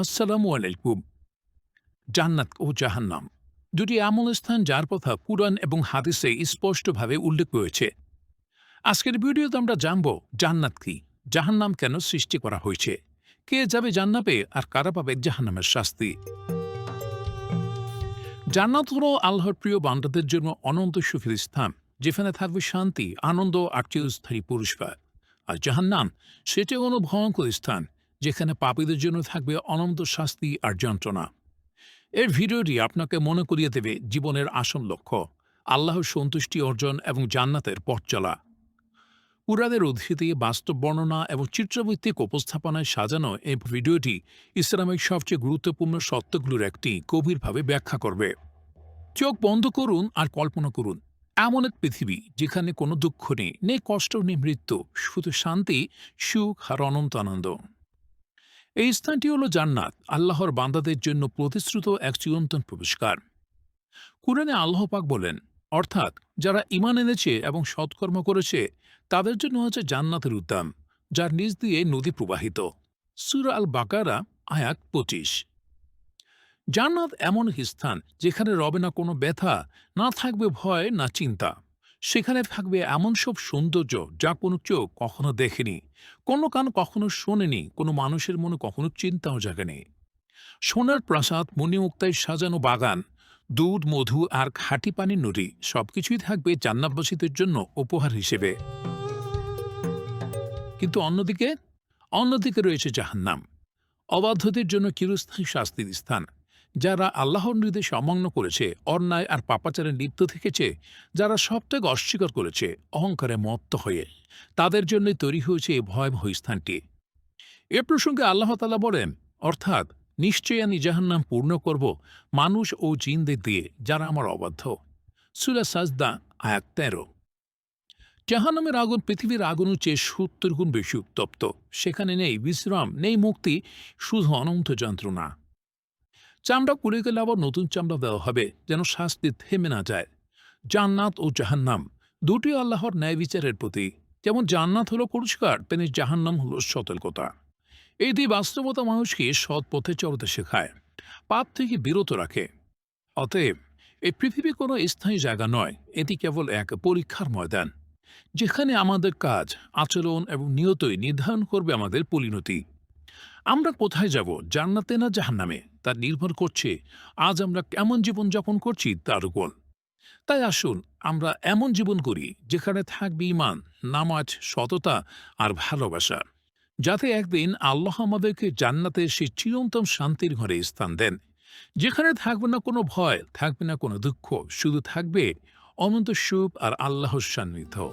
আসসালামু আলাইকুম জান্নাত ও জাহান্নাম। দুটি এমন স্থান যার কথা কুরআন এবং হাদিসে স্পষ্টভাবে উল্লেখ রয়েছে। আজকের ভিডিওতে আমরা জানব জান্নাত কি, জাহান্নাম কেন সৃষ্টি করা হয়েছে, কে যাবে জান্নাবে আর কারা পাবে জাহান্নামের শাস্তি। জান্নাত হল আল্লাহর প্রিয় বান্দাদের জন্য অনন্ত সুখের স্থান, যেখানে থাকবে শান্তি, আনন্দ আর চিরস্থায়ী পুরস্কার। আর জাহান্নাম সেটি কোনো ভয়ঙ্কর স্থান যেখানে পাপীদের জন্য থাকবে অনন্ত শাস্তি আর যন্ত্রণা। এর ভিডিওটি আপনাকে মনে করিয়ে দেবে জীবনের আসল লক্ষ্য, আল্লাহর সন্তুষ্টি অর্জন এবং জান্নাতের পথ চলা। কুরআনের উদ্ধৃতি, বাস্তব বর্ণনা এবং চিত্রভিত্তিক উপস্থাপনায় সাজানো এই ভিডিওটি ইসলামের সবচেয়ে গুরুত্বপূর্ণ সত্যগুলোর একটি গভীরভাবে ব্যাখ্যা করবে। চোখ বন্ধ করুন আর কল্পনা করুন, এমন এক পৃথিবী যেখানে কোনো দুঃখ নেই নেই কষ্ট, নেই মৃত্যু, শুধু শান্তি, সুখ আর অনন্ত আনন্দ। এই স্থানটি হল জান্নাত, আল্লাহর বান্দাদের জন্য প্রতিশ্রুত এক চিরন্তন পুরস্কার। কুরআনে আল্লাহ পাক বলেন, অর্থাৎ যারা ইমান এনেছে এবং সৎকর্ম করেছে, তাদের জন্য হচ্ছে জান্নাতের উদ্যান, যার নিচ দিয়ে নদী প্রবাহিত। সুরা আল বাকারা আয়াত পঁচিশ। জান্নাত এমন স্থান যেখানে রবে না কোনো ব্যথা, না থাকবে ভয়, না চিন্তা। সেখানে থাকবে এমন সব সৌন্দর্য যা কোনো চোখ কখনো দেখেনি। কোনো কান কখনো শোনেনি, কোনো মানুষের মনে কখনো চিন্তাও জাগেনি। সোনার প্রাসাদ, মণিমুক্তায় সাজানো বাগান, দুধ, মধু আর খাঁটি পানির নদী সবকিছুই থাকবে জান্নাতবাসীদের জন্য উপহার হিসেবে। কিন্তু অন্যদিকে অন্যদিকে রয়েছে জাহান্নাম। অবাধ্যদের জন্য চিরস্থায়ী শাস্তির স্থান। যারা আল্লাহর নির্দেশে অমান্য করেছে, অন্যায় আর পাপাচারে লিপ্ত থেকেছে, যারা সবথেকে অস্বীকার করেছে, অহংকারে মত্ত হয়ে, তাদের জন্য তৈরি হয়েছে এই ভয়াবহ স্থানটি। এ প্রসঙ্গে আল্লাহ তালা বলেন, অর্থাৎ নিশ্চয়ই আমি জাহান্নাম পূর্ণ করব মানুষ ও জিনদের দিয়ে, যারা আমার অবাধ্য। সুরা সাজদা, আয়াত তেরো। জাহান্নামের আগুন পৃথিবীর আগুনের চেয়ে সত্তর গুণ বেশি উত্তপ্ত। সেখানে নেই বিশ্রাম, নেই মুক্তি, শুধু অনন্ত যন্ত্রণা। চামড়া পুড়ে গেলে আবার নতুন চামড়া দেওয়া হবে, যেন শাস্তি থেমে না যায়। জান্নাত ও জাহান্নাম দুটি আল্লাহর ন্যায় বিচারের প্রতি যেমন জান্নাত হলো পুরস্কার তেমনি জাহান্নাম হলো সতর্কতা। এই দুই বাস্তবতা মানুষকে সৎ পথে চলতে শেখায়, পাপ থেকে বিরত রাখে। অতএব, এই পৃথিবী কোনো স্থায়ী জায়গা নয়, এটি কেবল এক পরীক্ষার ময়দান, যেখানে আমাদের কাজ, আচরণ এবং নিয়তই নির্ধারণ করবে আমাদের পরিণতি। আমরা কোথায় যাব? জান্নাতে না জাহান্নামে? তা নির্ভর করছে আজ আমরা কেমন জীবন যাপন করছি তার উপর। তাই আসুন, আমরা এমন জীবন করি যেখানে থাকবে ইমান নামাজ, সততা আর ভালোবাসা। যাতে একদিন আল্লাহ আমাদেরকে জান্নাতে সেই চিরন্তন শান্তির ঘরে স্থান দেন। যেখানে থাকবে না কোনো ভয়, থাকবে না কোনো দুঃখ, শুধু থাকবে অনন্ত সুখ আর আল্লাহর সান্নিধ্য।